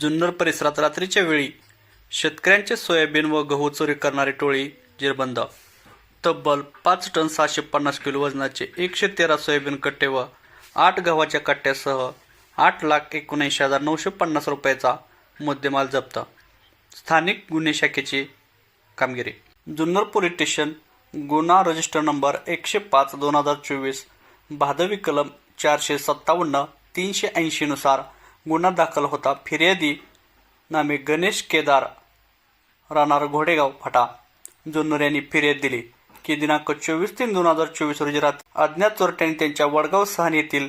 जुन्नर परिसरात रात्रीच्या वेळी शेतकऱ्यांचे सोयाबीन व गहू चोरी करणारी टोळी जेरबंद. तब्बल पाच टन सहाशे पन्नास किलो वजनाचे एकशे तेरा सोयाबीन कट्टे व आठ गव्हाच्या कट्ट्यासह आठ लाख एकोणऐंशी हजार नऊशे पन्नास रुपयाचा मुद्देमाल जप्त. स्थानिक गुन्हे शाखेची कामगिरी. जुन्नर पोलीस स्टेशन गुन्हा रजिस्टर नंबर एकशे पाच दोन हजार चोवीस भादवी कलम चारशे सत्तावन्न तीनशे ऐंशीनुसार गुन्हा दाखल होता. फिर्यादी नामे गणेश केदार राहणार घोडेगाव फाटा. जुन्नर यांनी फिर्याद दिली की दिनांक चोवीस तीन दोन हजार चोवीस रोजी रात्री अज्ञात चोरट्यांनी त्यांच्या वडगाव सहान येथील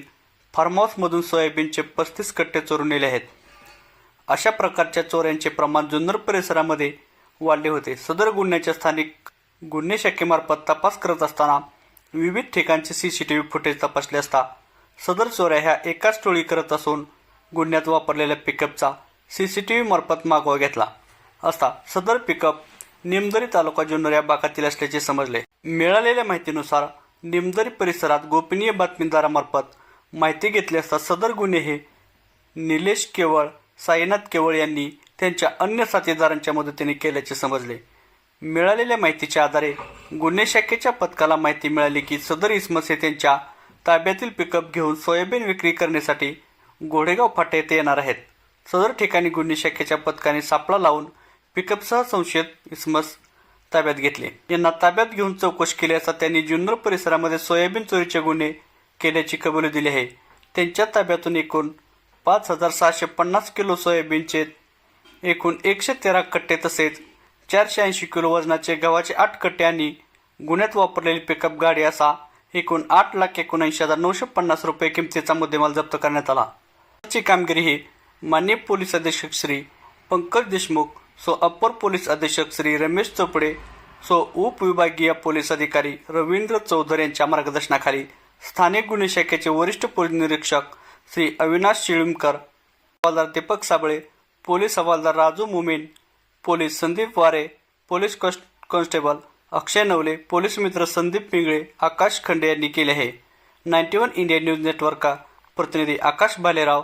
फार्म हाऊसमधून सोयाबीनचे पस्तीस कट्टे चोरून नेले आहेत. अशा प्रकारच्या चोऱ्यांचे प्रमाण जुन्नर परिसरामध्ये वाढले होते. सदर गुन्ह्याच्या स्थानिक गुन्हे शाखेमार्फत तपास करत असताना विविध ठिकाणचे C C T V footage तपासले असता सदर चोऱ्या ह्या एकाच टोळी करत असून गुन्ह्यात वापरलेल्या पिकअपचा सी सी टी मार्फत मागोवा घेतला. असता सदर पिकअप निमदरी तालुका जुन्नर या भागातील असल्याचे समजले. मिळालेल्या माहितीनुसार निमदरी परिसरात गोपनीय बातमीदारामार्फत माहिती घेतली असता सदर गुन्हे हे निलेश केवळ साईनाथ केवळ यांनी त्यांच्या अन्य साथीदारांच्या मदतीने केल्याचे समजले. मिळालेल्या माहितीच्या आधारे गुन्हे शाखेच्या पथकाला माहिती मिळाली की सदर इसमस हे त्यांच्या ताब्यातील पिकअप घेऊन सोयाबीन विक्री करण्यासाठी घोडेगाव फाटा येथे येणार आहेत. सदर ठिकाणी गुन्हे शाखेच्या पथकाने सापळा लावून पिकअपसह संशयित इसमस ताब्यात घेतले. यांना ताब्यात घेऊन चौकशी केली असता त्यांनी जुन्नर परिसरामध्ये सोयाबीन चोरीचे गुन्हे केल्याची कबुली दिली आहे. त्यांच्या ताब्यातून एकूण पाच हजार सहाशे पन्नास किलो सोयाबीनचे एकूण एकशे तेरा कट्टे तसेच चारशे ऐंशी किलो वजनाचे गव्हाचे आठ कट्टे आणि गुन्ह्यात वापरलेली पिकअप गाडी असा एकूण आठ लाख एकोणऐंशी हजार नऊशे पन्नास रुपये किमतीचा मुद्देमाल जप्त करण्यात आला. ची कामगिरी ही मान्य पोलीस अधीक्षक श्री पंकज देशमुख सो अप्पर पोलीस अधीक्षक श्री रमेश चोपडे सो उपविभागीय पोलीस अधिकारी रवींद्र चौधरी यांच्या मार्गदर्शनाखाली स्थानिक गुन्हे शाखेचे वरिष्ठ पोलीस निरीक्षक श्री अविनाश शिळुमकर हवालदार दीपक साबळे पोलीस हवालदार Raju मुमेन police Sandeep Ware police cons- constable Akshay Navale police मित्र संदीप पिंगळे आकाश खंडे यांनी केले आहे. नाईन्टी वन इंडिया न्यूज नेटवर्कचा प्रतिनिधी आकाश भालेराव